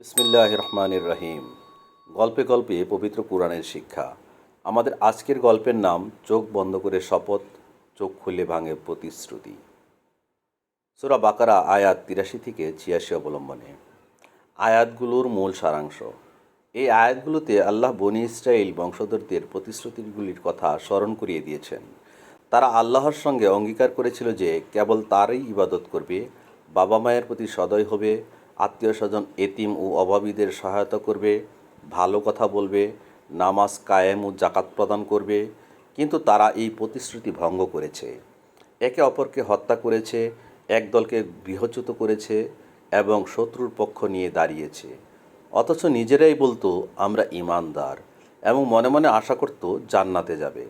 বিসমিল্লাহ রহমানির রহিম। গল্পে গল্পে পবিত্র কোরআনের শিক্ষা। আমাদের আজকের গল্পের নাম চোখ বন্ধ করে শপথ, চোখ খুলে ভাঙে প্রতিশ্রুতি। সুরা বাকারা আয়াত তিরাশি থেকে ছিয়াশি অবলম্বনে। আয়াতগুলোর মূল সারাংশ। এই আয়াতগুলোতে আল্লাহ বনি ইসরায়েল বংশধরদের প্রতিশ্রুতিগুলির কথা স্মরণ করিয়ে দিয়েছেন। তারা আল্লাহর সঙ্গে অঙ্গীকার করেছিল যে কেবল তারই ইবাদত করবে বাবা মায়ের প্রতি সদয় হবে আত্মীয় স্বজন, এতিম ও অভাবীদের সহায়তা করবে, ভালো কথা বলবে, নামাজ কায়েম ও জাকাত প্রদান করবে, কিন্তু তারা এই প্রতিশ্রুতি ভঙ্গ করেছে। একে অপরকে হত্যা করেছে একদলকে গৃহচ্যুত করেছে এবং শত্রুর পক্ষ নিয়ে দাঁড়িয়েছে। অথচ নিজেরাই বলতো, আমরা ইমানদার এবং মনে মনে আশা করতো, জান্নাতে যাবে।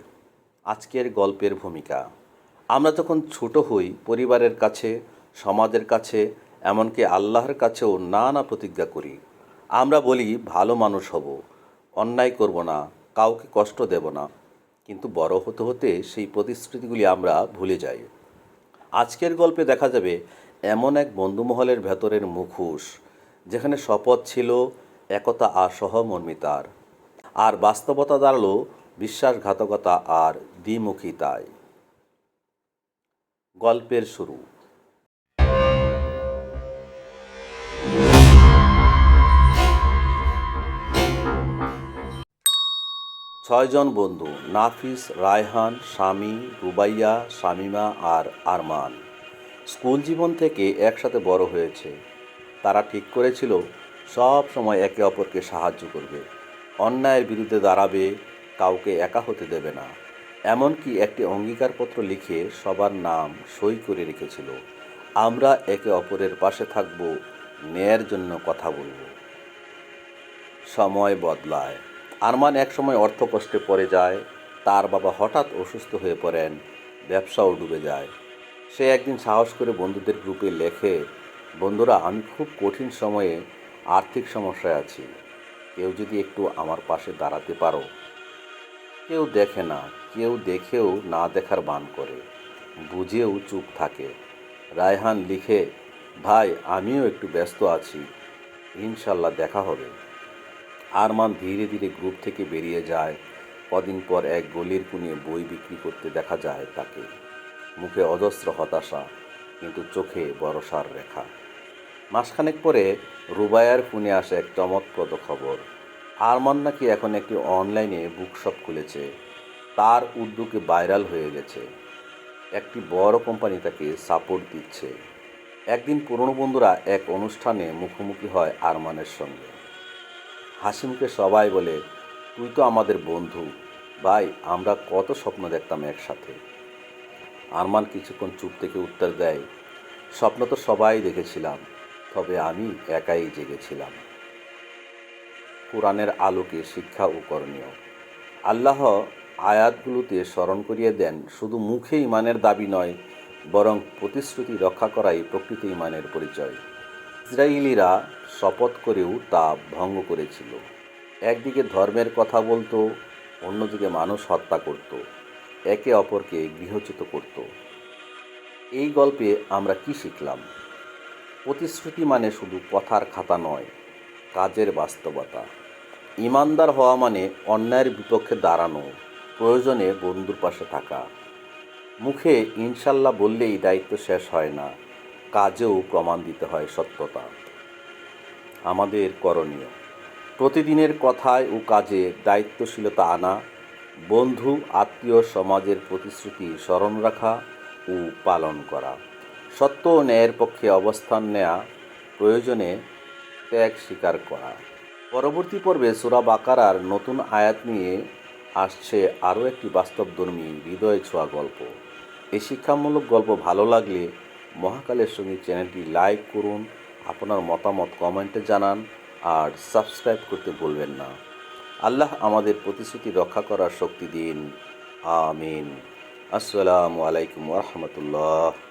আজকের গল্পের ভূমিকা। আমরা যখন ছোট হই, পরিবারের কাছে, সমাজের কাছে এমনকি আল্লাহর কাছেও নানা প্রতিজ্ঞা করি। আমরা বলি, ভালো মানুষ হব, অন্যায় করব না, কাউকে কষ্ট দেব না। কিন্তু বড় হতে হতে সেই প্রতিশ্রুতিগুলি আমরা ভুলে যাই। আজকের গল্পে দেখা যাবে, এমন এক বন্ধুমহলের ভেতরের মুখোশ, যেখানে শপথ ছিল একতা আর সহমর্মিতার। আর বাস্তবতা দাঁড়াল বিশ্বাসঘাতকতা আর দ্বিমুখিতায়। গল্পের শুরু। ছয়জন বন্ধু, নাফিস, রায়হান স্বামী রুবাইয়া, শামিমা আর আরমান। স্কুল জীবন থেকে একসাথে বড় হয়েছে। তারা ঠিক করেছিল, সব সময় একে অপরকে সাহায্য করবে। অন্যায়ের বিরুদ্ধে দাঁড়াবে, কাউকে একা হতে দেবে না। এমনকি একটি অঙ্গীকারপত্র লিখে সবার নাম সই করে রেখেছিল। আমরা একে অপরের পাশে থাকব, ন্যায়ের জন্য কথা বলব। সময় বদলায়। আরমান একসময় অর্থকষ্টে পড়ে যায়, তার বাবা হঠাৎ অসুস্থ হয়ে পড়েন, ব্যবসাও ডুবে যায়। সে একদিন সাহস করে বন্ধুদের গ্রুপে লেখে, বন্ধুরা, আমি খুব কঠিন সময়ে আর্থিক সমস্যায় আছি। কেউ যদি একটু আমার পাশে দাঁড়াতে পারো। কেউ দেখে না, কেউ দেখেও না দেখার বান করে, বুঝেও চুপ থাকে। রায়হান লিখে, ভাই, আমিও একটু ব্যস্ত আছি, ইনশাল্লাহ দেখা হবে। আরমান ধীরে ধীরে গ্রুপ থেকে বেরিয়ে যায়। কদিন পর এক গলির কুনিয়ে বই বিক্রি করতে দেখা যায় তাকে। মুখে অজস্র হতাশা, কিন্তু চোখে বরসার রেখা। মাসখানেক পরে রুবায়ার ফোনে আসে এক চমকপ্রদ খবর। আরমান নাকি এখন একটি অনলাইনে বুকশপ খুলেছে। তার উদ্যোগে ভাইরাল হয়ে গেছে। একটি বড় কোম্পানি তাকে সাপোর্ট দিচ্ছে। একদিন পুরনো বন্ধুরা এক অনুষ্ঠানে মুখোমুখি হয় আরমানের সঙ্গে। হাসি মুখে সবাই বলে, তুই তো আমাদের বন্ধু। ভাই, আমরা কত স্বপ্ন দেখতাম একসাথে। আরমান কিছুক্ষণ চুপ থেকে উত্তর দেয়, স্বপ্ন তো সবাই দেখেছিলাম, তবে আমি একাই জেগেছিলাম। কোরআনের আলোকে শিক্ষা ও করণীয়। আল্লাহ আয়াতগুলোতে স্মরণ করিয়ে দেন, শুধু মুখে ইমানের দাবি নয়, বরং প্রতিশ্রুতি রক্ষা করাই প্রকৃত ইমানের পরিচয়। ইসরায়েলিরা শপথ করেও তা ভঙ্গ করেছিল। একদিকে ধর্মের কথা বলতো, অন্যদিকে মানুষ হত্যা করত, একে অপরকে গৃহচ্যুত করত। এই গল্পে আমরা কি শিখলাম? প্রতিশ্রুতি মানে শুধু কথার খাতা নয়, কাজের বাস্তবতা। ইমানদার হওয়া মানে অন্যায়ের বিপক্ষে দাঁড়ানো, প্রয়োজনে বন্ধুর পাশে থাকা। মুখে ইনশাল্লাহ বললেই দায়িত্ব শেষ হয় না। কাজেও প্রমাণ দিতে হয় সত্যতা। আমাদের করণীয়। প্রতিদিনের কথায় ও কাজে দায়িত্বশীলতা আনা, বন্ধু, আত্মীয় সমাজের প্রতিশ্রুতি স্মরণ রাখা ও পালন করা। সত্য ও ন্যায়ের পক্ষে অবস্থান নেয়া, প্রয়োজনে ত্যাগ স্বীকার করা। পরবর্তী পর্বে সুরা বাকারার নতুন আয়াত নিয়ে আসছে আরও একটি বাস্তবধর্মী হৃদয় ছোঁয়া গল্প। এই শিক্ষামূলক গল্প ভালো লাগলে মহাকালের সঙ্গে চ্যানেলটি লাইক করুন, আপনার মতামত কমেন্টে জানান, আর সাবস্ক্রাইব করতে ভুলবেন না। আল্লাহ আমাদের প্রতিশ্রুতি রক্ষা করার শক্তি দিন। আমিন। আসসালামু আলাইকুম রহমতুল্লাহ।